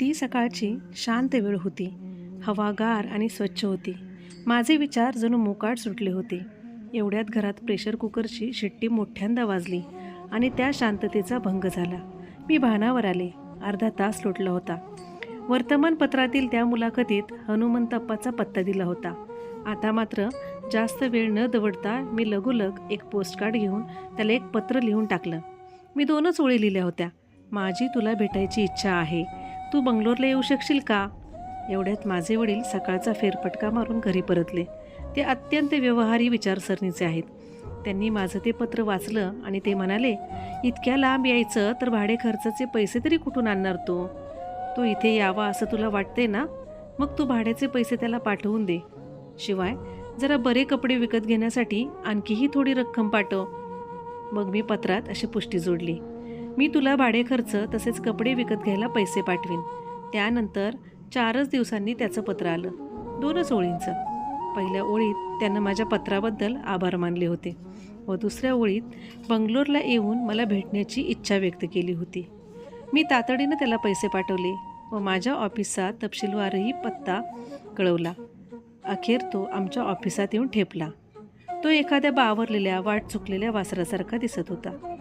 ती सकाळची शांत वेळ होती. हवागार आणि स्वच्छ होती. माझे विचार जणू मोकाट सुटले होते. एवढ्यात घरात प्रेशर कुकरची शिट्टी मोठ्यांदा वाजली आणि त्या शांततेचा भंग झाला. मी भानावर आले. अर्धा तास लोटला होता. वर्तमानपत्रातील त्या मुलाखतीत हनुमंतप्पाचा पत्ता दिला होता. आता मात्र जास्त वेळ न दवडता मी लगोलग एक पोस्टकार्ड घेऊन त्याला एक पत्र लिहून टाकलं. मी दोनच ओळी लिहिल्या होत्या. माझी तुला भेटायची इच्छा आहे. तू बंगलोरला येऊ शकशील का? एवढ्यात माझे वडील सकाळचा फेरफटका मारून घरी परतले. ते अत्यंत व्यवहारी विचारसरणीचे आहेत. त्यांनी माझं ते पत्र वाचलं आणि ते म्हणाले इतक्या लांब यायचं तर भाडे खर्चाचे पैसे तरी कुठून आणणार तो? तो इथे यावा असं तुला वाटते ना? मग तू भाड्याचे पैसे त्याला पाठवून दे. शिवाय जरा बरे कपडे विकत घेण्यासाठी आणखीही थोडी रक्कम पाठव. मग मी पत्रात अशी पुष्टी जोडली. मी तुला भाडे खर्च तसेच कपडे विकत घ्यायला पैसे पाठवीन. त्यानंतर चारच दिवसांनी त्याचं पत्र आलं. दोनच ओळींचं. पहिल्या ओळीत त्यानं माझ्या पत्राबद्दल आभार मानले होते व दुसऱ्या ओळीत बंगलोरला येऊन मला भेटण्याची इच्छा व्यक्त केली होती. मी तातडीनं त्याला पैसे पाठवले व माझ्या ऑफिसचा तपशीलवारही पत्ता कळवला. अखेर तो आमच्या ऑफिसात येऊन ठेपला. तो एखाद्या बावरलेल्या वाट चुकलेल्या वासरासारखा दिसत होता.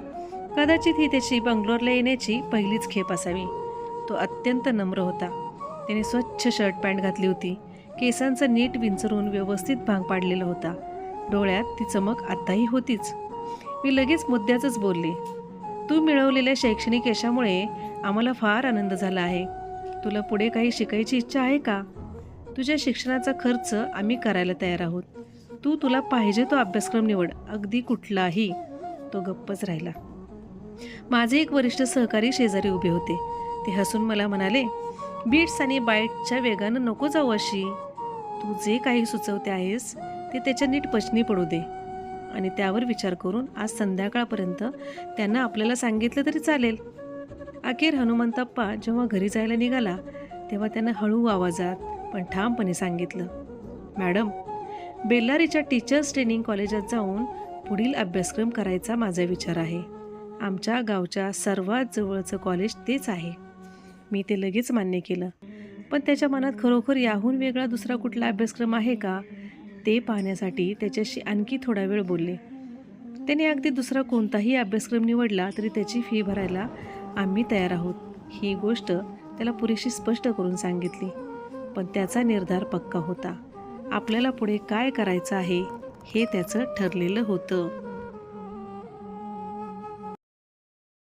कदाचित ही त्याची बंगलोरला येण्याची पहिलीच खेप असावी. तो अत्यंत नम्र होता. त्याने स्वच्छ शर्ट पॅन्ट घातली होती. केसांचा नीट विंचरून व्यवस्थित भांग पाडलेला होता. डोळ्यात ती चमक आत्ताही होतीच. मी लगेच मुद्द्याचंच बोलले तू मिळवलेल्या शैक्षणिक यशामुळे आम्हाला फार आनंद झाला आहे. तुला पुढे काही शिकायची इच्छा आहे का? तुझ्या शिक्षणाचा खर्च आम्ही करायला तयार आहोत. तू तुला पाहिजे तो अभ्यासक्रम निवड. अगदी कुठलाही. तो गप्पच राहिला. माझे एक वरिष्ठ सहकारी शेजारी उभे होते. ते हसून मला म्हणाले बीट्स आणि बाईटच्या वेगानं नको जाऊ अशी. तू जे काही सुचवते आहेस ते त्याच्या नीट पचनी पडू दे. आणि त्यावर विचार करून आज संध्याकाळपर्यंत त्यांना आपल्याला सांगितलं तरी चालेल. अखेर हनुमंतप्पा जेव्हा घरी जायला निघाला तेव्हा त्यानं हळू आवाजात पण ठामपणे सांगितलं मॅडम बेल्लारीच्या टीचर्स ट्रेनिंग कॉलेजात जाऊन पुढील अभ्यासक्रम करायचा माझा विचार आहे. आमच्या गावच्या सर्वात जवळचं कॉलेज तेच आहे. मी ते लगेच मान्य केलं. पण त्याच्या मनात खरोखर याहून वेगळा दुसरा कुठला अभ्यासक्रम आहे का? ते पाहण्यासाठी त्याच्याशी आणखी थोडा वेळ बोलले. त्याने अगदी दुसरा कोणताही अभ्यासक्रम निवडला तरी त्याची फी भरायला आम्ही तयार आहोत. ही गोष्ट त्याला पुरेशी स्पष्ट करून सांगितली. पण त्याचा निर्धार पक्का होता. आपल्याला पुढे काय करायचं आहे हे त्याचं ठरलेलं होतं.